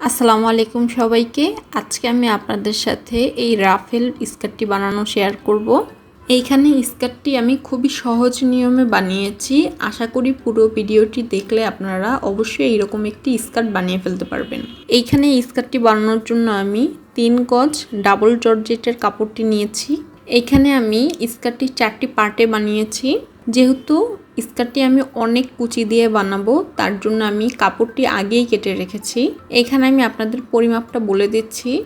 আসসালামু আলাইকুম সবাইকে। আজকে আমি আপনাদের সাথে এই রাফেল স্কার্টটি বানানো শেয়ার করব। এইখানে স্কার্টটি আমি খুবই সহজ নিয়মে বানিয়েছি। আশা করি পুরো ভিডিওটি দেখলে আপনারা অবশ্যই এইরকম একটি স্কার্ট বানিয়ে ফেলতে পারবেন। এইখানে স্কার্টটি বানানোর জন্য আমি তিন গজ ডাবল জর্জেটের কাপড়টি নিয়েছি। এইখানে আমি স্কার্টটি চারটি পার্টে বানিয়েছি। যেহেতু স্কার্টটি আমি অনেক কুচি দিয়ে বানাবো, তার জন্য আমি কাপড়টি আগেই কেটে রেখেছি। এখানে আমি আপনাদের পরিমাপটা বলে দিচ্ছি।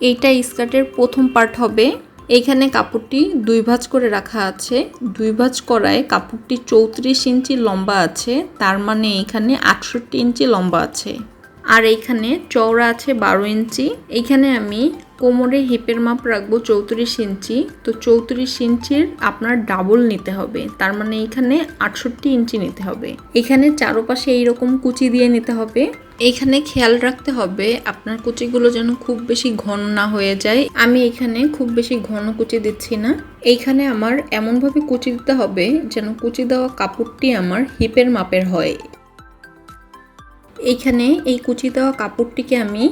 এইটা স্কার্টের প্রথম পার্ট হবে। এইখানে কাপড়টি দুই ভাঁজ করে রাখা আছে। দুই ভাঁজ করায় কাপড়টি চৌত্রিশ ইঞ্চি লম্বা আছে, তার মানে এখানে আটষট্টি ইঞ্চি লম্বা আছে। আর এইখানে চওড়া আছে বারো ইঞ্চি। এইখানে আমি কোমরে হিপের মাপ রাখব চৌত্রিশ ইঞ্চি। তো চৌত্রিশ ইঞ্চির আপনার ডাবল নিতে হবে। তার মানে এখানে আটষট্টি ইঞ্চি নিতে হবে। এখানে চারোপাশে এইরকম কুচি দিয়ে নিতে হবে। এখানে খেয়াল রাখতে হবে আপনার কুচিগুলো যেন খুব বেশি ঘন না হয়ে যায়। আমি এখানে খুব বেশি ঘন কুচি দিচ্ছি না। এইখানে আমার এমনভাবে কুচি দিতে হবে যেন কুচি দেওয়া কাপড়টি আমার হিপের মাপের হয়। এইখানে এই কুচি দেওয়া কাপড়টিকে আমি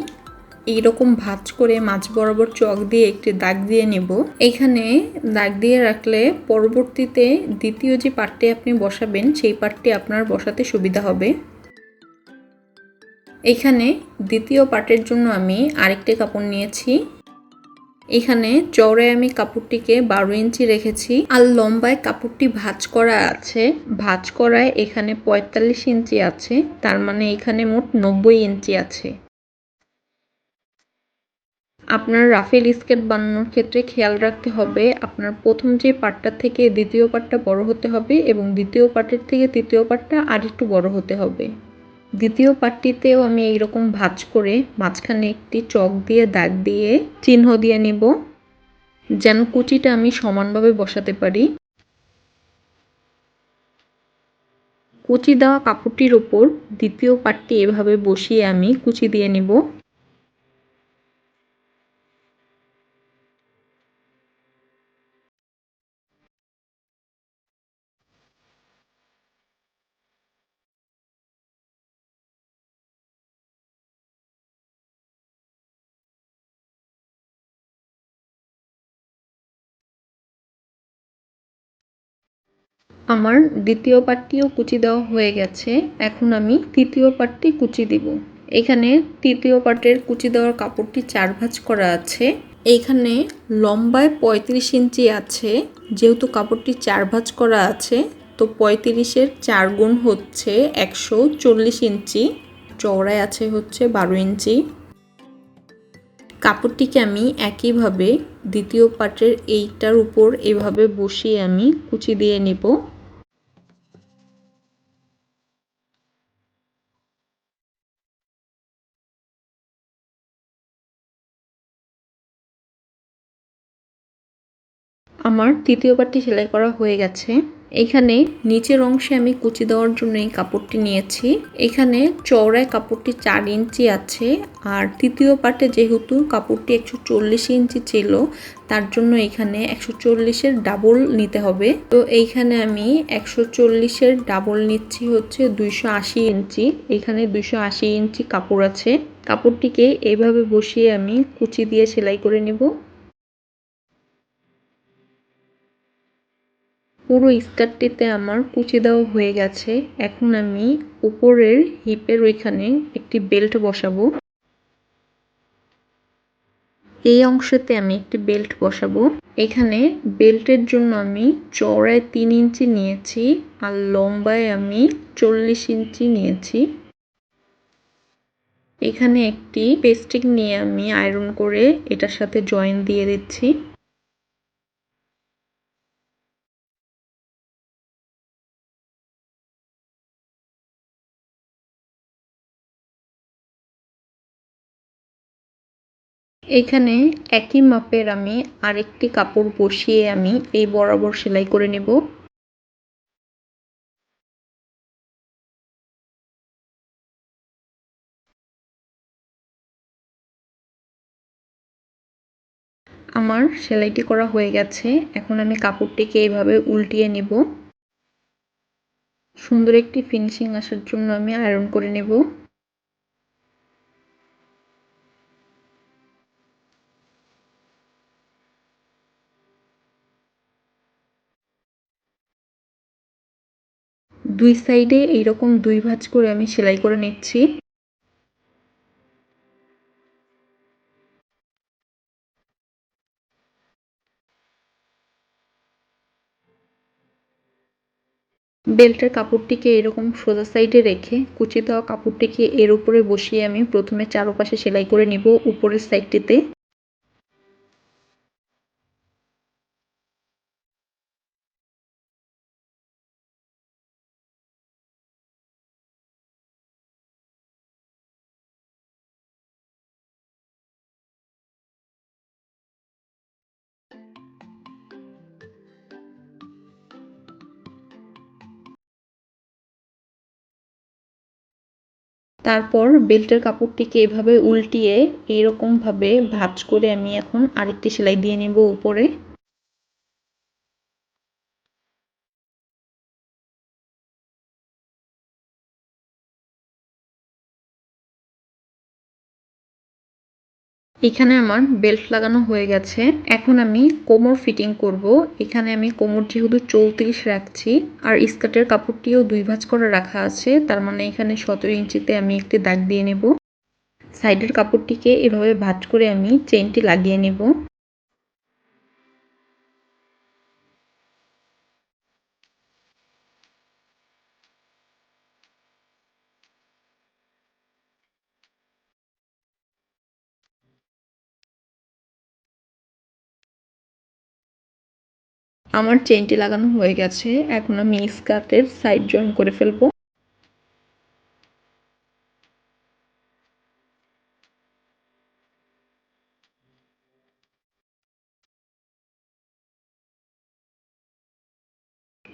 এইরকম ভাঁজ করে মাছ বরাবর চক দিয়ে একটি দাগ দিয়ে নেব। এখানে দাগ দিয়ে রাখলে পরবর্তীতে দ্বিতীয় যে পাটটি আপনি বসাবেন, সেই পাটটি আপনার বসাতে সুবিধা হবে। এখানে দ্বিতীয় পার্টের জন্য আমি আরেকটি কাপড় নিয়েছি। এখানে চওড়ায় আমি কাপড়টিকে বারো ইঞ্চি রেখেছি আর লম্বায় কাপড়টি ভাঁজ করা আছে। ভাঁজ করায় এখানে পঁয়তাল্লিশ ইঞ্চি আছে, তার মানে এখানে মোট নব্বই ইঞ্চি আছে। আপনার রাফেল স্কেট বানানোর ক্ষেত্রে খেয়াল রাখতে হবে, আপনার প্রথম যে পার্টটা থেকে দ্বিতীয় পার্টটা বড় হতে হবে এবং দ্বিতীয় পার্টের থেকে তৃতীয় পার্টটা আর একটু বড় হতে হবে। দ্বিতীয় পার্টটিতেও আমি এইরকম ভাঁজ করে মাঝখানে একটি চক দিয়ে দাগ দিয়ে চিহ্ন দিয়ে নেব, যেন কুচিটা আমি সমানভাবে বসাতে পারি। কুচি দেওয়া কাপড়টির ওপর দ্বিতীয় পার্টটি এভাবে বসিয়ে আমি কুচি দিয়ে নিব। আমার দ্বিতীয় পাটটিও কুচি দেওয়া হয়ে গেছে, এখন আমি তৃতীয় পাটটি কুচি দিব। এখানে তৃতীয় পাটের কুচি দেওয়ার কাপড়টি চার ভাঁজ করা আছে। এইখানে লম্বায় পঁয়ত্রিশ ইঞ্চি আছে, যেহেতু কাপড়টি চার ভাঁজ করা আছে, তো পঁয়ত্রিশের চার গুণ হচ্ছে একশো চল্লিশ ইঞ্চি, চওড়ায় আছে হচ্ছে বারো ইঞ্চি। কাপড়টিকে আমি একইভাবে দ্বিতীয় পাটের এইটার উপর এভাবে বসিয়ে আমি কুচি দিয়ে নিব। আমার তৃতীয় পাটটি সেলাই করা হয়ে গেছে। এখানে নিচের অংশে আমি কুচি দেওয়ার জন্য এই কাপড়টি নিয়েছি। এখানে চওড়ায় কাপড়টি চার ইঞ্চি আছে আর তৃতীয় পাটে যেহেতু কাপড়টি একশো চল্লিশ ইঞ্চি ছিল, তার জন্য এখানে একশো চল্লিশের ডাবল নিতে হবে। তো এইখানে আমি একশো চল্লিশের ডাবল নিচ্ছি হচ্ছে দুইশো আশি ইঞ্চি। এখানে দুইশো আশি ইঞ্চি কাপড় আছে। কাপড়টিকে এইভাবে বসিয়ে আমি কুচি দিয়ে সেলাই করে নেব। পুরো স্কার্টটিতে আমার কুচি দেওয়া হয়ে গেছে। এখন আমি উপরের হিপের ওইখানে একটি বেল্ট বসাবো। এই অংশতে আমি একটি বেল্ট বসাবো। এখানে বেল্টের জন্য আমি চওড়ায় তিন ইঞ্চি নিয়েছি আর লম্বায় আমি চল্লিশ ইঞ্চি নিয়েছি। এখানে একটি পেস্টিক নিয়ে আমি আয়রন করে এটার সাথে জয়েন দিয়ে দিচ্ছি। এখানে একই মাপের আমি আরেকটি কাপড় বসিয়ে আমি এই বরাবর সেলাই করে নেব। আমার সেলাইটি করা হয়ে গেছে। এখন আমি কাপড়টিকে এইভাবে উল্টিয়ে নেব। সুন্দর একটি ফিনিশিং আসার জন্য আমি আয়রন করে নেব। দুই সাইডে এইরকম দুই ভাঁজ করে আমি সেলাই করে নিচ্ছি। বেল্টের কাপড়টিকে এরকম সোজা সাইডে রেখে কুচি দেওয়া কাপড়টিকে এর উপরে বসিয়ে আমি প্রথমে চারোপাশে সেলাই করে নিব উপরের সাইডটিতে। তারপর বেল্টের কাপড়টিকে এভাবে উল্টিয়ে এরকমভাবে ভাঁজ করে আমি এখন আরেকটি সেলাই দিয়ে নেব উপরে। এখানে আমার বেল্ট লাগানো হয়ে গেছে। এখন আমি কোমর ফিটিং করব। এখানে আমি কোমর যেহেতু চৌত্রিশ রাখছি, আর স্কার্টের কাপড়টিও দুই ভাঁজ করে রাখা আছে, তার মানে এখানে সতেরো ইঞ্চিতে আমি একটি দাগ দিয়ে নেব। সাইডের কাপড়টিকে এভাবে ভাঁজ করে আমি চেনটি লাগিয়ে নেব। আমার চেনটি লাগানো হয়ে গেছে। এখন আমি স্কার্টের সাইড জয়েন করে ফেলব।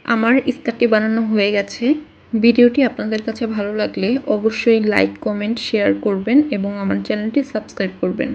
আমার স্কার্টটি বানানো হয়ে গেছে। ভিডিওটি আপনাদের কাছে ভালো লাগলে অবশ্যই লাইক কমেন্ট শেয়ার করবেন এবং আমার চ্যানেলটি সাবস্ক্রাইব করবেন।